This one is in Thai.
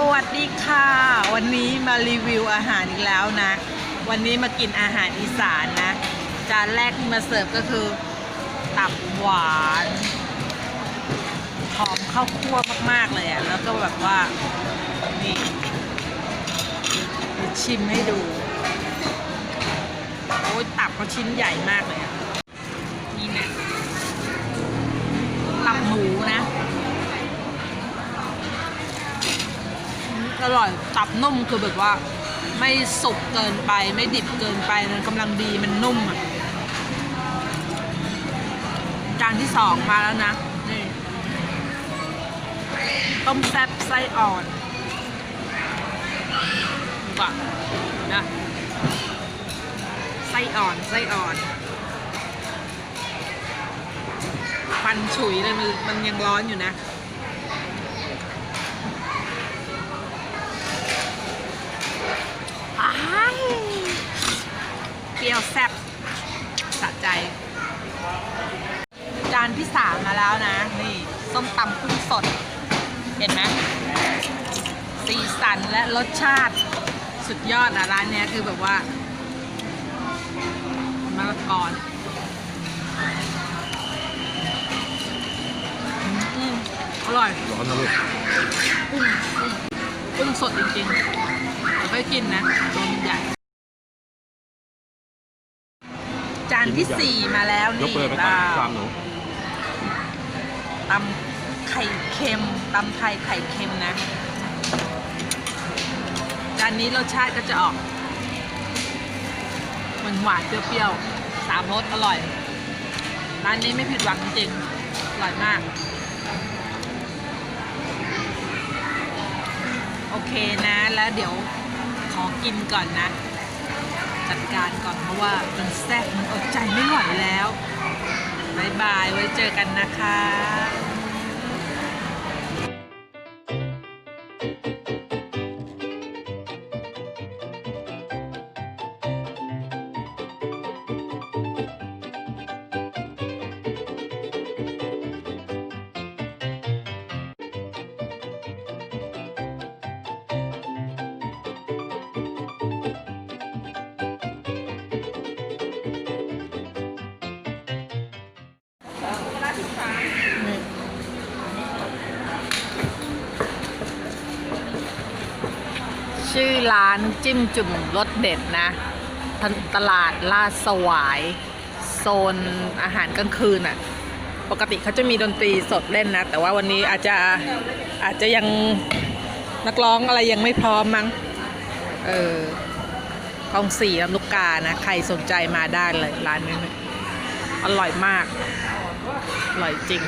สวัสดีค่ะ วันนี้มารีวิวอาหารอีกแล้วนะ วันนี้มากินอาหารอีสานนะ จานแรกที่มาเสิร์ฟก็คือ ตับหวานหอมข้าวคั่วมาก ๆ เลยอะ่ะ แล้วก็แบบว่า นี่ชิมให้ดู โอ้ยตับเขาชิ้นใหญ่มากเลยอะนี่ อร่อยตับนุ่มคือแบบว่า ไม่สุกเกินไปไม่ดิบเกินไปมันกำลังดีมันนุ่มอะจานที่สองมาแล้วนะนี่ต้มแซ่บไส้อ่อนดูก่อนนะไส้อ่อนไส้อ่อนฟันฉุยเลยมันมันยังร้อนอยู่นะ อ้าย เปรี้ยวแซ่บสะใจ จานที่สามมาแล้วนะ นี่ ส้มตำกุ้งสด เห็นไหมสีสันและรสชาติสุดยอดอะร้านเนี้ยคือแบบว่ามะละกอเนี่ยอืมอร่อย ร้อนนะลูกกุ้งกุ้งกุ้งสดจริงๆเดี๋ยวค่อยกินนะตัวมันใหญ่ จานที่สี่มาแล้วยกนี่เปิดไปลาตามวตามหนูตำไข่เค็มตำไทยไข่เค็มนะ จานนี้รสชาติก็จะออกมันหวานๆเปรี้ยวๆสามรสอร่อย ร้านนี้ไม่ผิดหวังจริงๆอร่อยมาก โอเคนะแล้วเดี๋ยวขอกินก่อนนะ จัดการก่อนเพราะว่ามันแซ่บมันอดใจไม่ไหวแล้วบายบายไว้เจอกันนะคะ ชื่อร้านจิ้มจุ่มรสเด็ดนะตตลาดลาดสวาย โซนอาหารกลางคืนอะ่ะ ปกติเขาจะมีดนตรีสดเล่นนะ แต่ว่าวันนี้อาจจะอาจจะยังนักร้องอะไรยังไม่พร้อมมั้ง เออกองสี่ลำลูกกานะ ใครสนใจมาได้เลยร้านนี้ อร่อยมาก อร่อยจริง